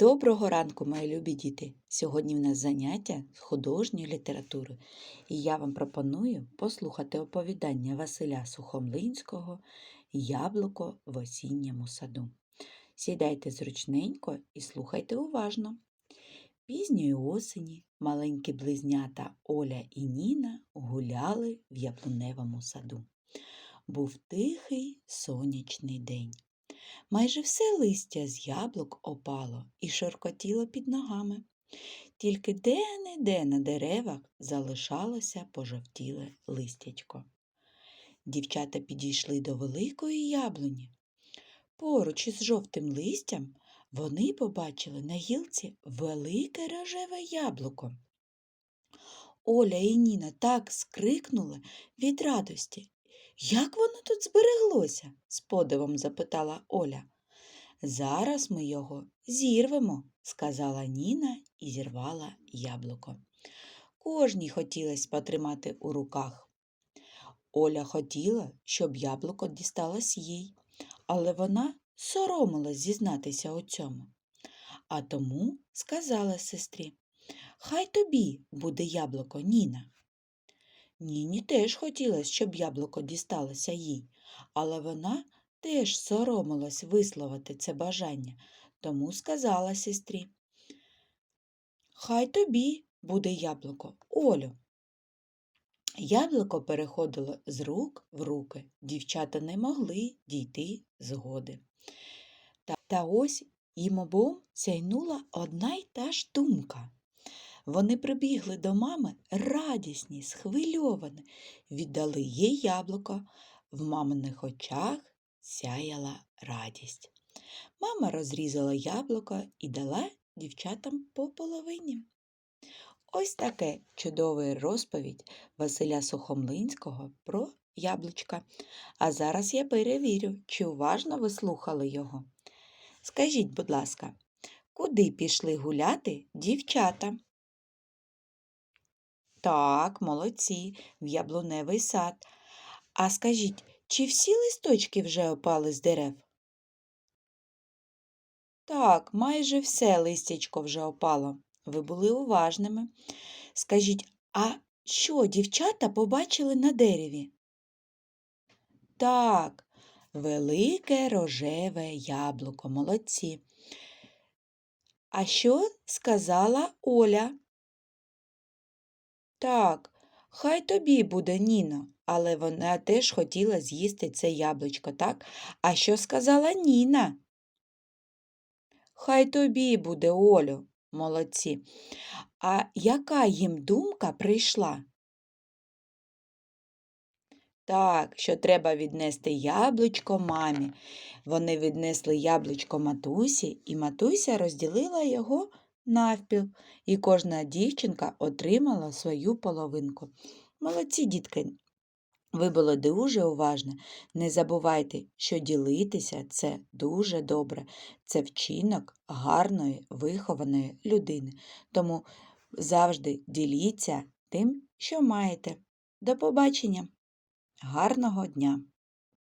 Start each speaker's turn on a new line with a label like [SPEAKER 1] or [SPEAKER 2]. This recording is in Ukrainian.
[SPEAKER 1] Доброго ранку, мої любі діти! Сьогодні в нас заняття з художньої літератури, і я вам пропоную послухати оповідання Василя Сухомлинського Яблуко в осінньому саду. Сідайте зручненько і слухайте уважно. Пізньої осені маленькі близнята Оля і Ніна гуляли в яблуневому саду. Був тихий сонячний день. Майже все листя з яблук опало і шоркотіло під ногами. Тільки де-не-де на деревах залишалося пожовтіле листячко. Дівчата підійшли до великої яблуні. Поруч із жовтим листям вони побачили на гілці велике рожеве яблуко. Оля і Ніна так скрикнули від радості. Як воно тут збереглося? з подивом запитала Оля. Зараз ми його зірвемо, сказала Ніна і зірвала яблуко. Кожній хотілося потримати у руках. Оля хотіла, щоб яблуко дісталось їй, але вона соромилась зізнатися у цьому. А тому сказала сестрі, хай тобі буде яблуко, Ніна. Ніні теж хотілося, щоб яблуко дісталося їй, але вона теж соромилась висловити це бажання, тому сказала сестрі. Хай тобі буде яблуко, Олю. Яблуко переходило з рук в руки, дівчата не могли дійти згоди. Та, та ось їм обом сяйнула одна й та ж думка. Вони прибігли до мами радісні, схвильовані, віддали їй яблуко, в маминих очах сяяла радість. Мама розрізала яблуко і дала дівчатам по половині. Ось таке чудова розповідь Василя Сухомлинського про яблучка. А зараз я перевірю, чи уважно ви слухали його. Скажіть, будь ласка, куди пішли гуляти дівчата? Так, молодці, в яблуневий сад. А скажіть, чи всі листочки вже опали з дерев? Так, майже все листячко вже опало. Ви були уважними. Скажіть, а що дівчата побачили на дереві? Так, велике рожеве яблуко, молодці. А що сказала Оля? Так, хай тобі буде, Ніно, але вона теж хотіла з'їсти це яблучко, так? А що сказала Ніна? Хай тобі буде, Олю, молодці. А яка їм думка прийшла? Так, що треба віднести яблучко мамі. Вони віднесли яблучко матусі, і матуся розділила його навпіл, і кожна дівчинка отримала свою половинку. Молодці, дітки, ви були дуже уважні. Не забувайте, що ділитися це дуже добре. Це вчинок гарної, вихованої людини. Тому завжди діліться тим, що маєте. До побачення! Гарного дня!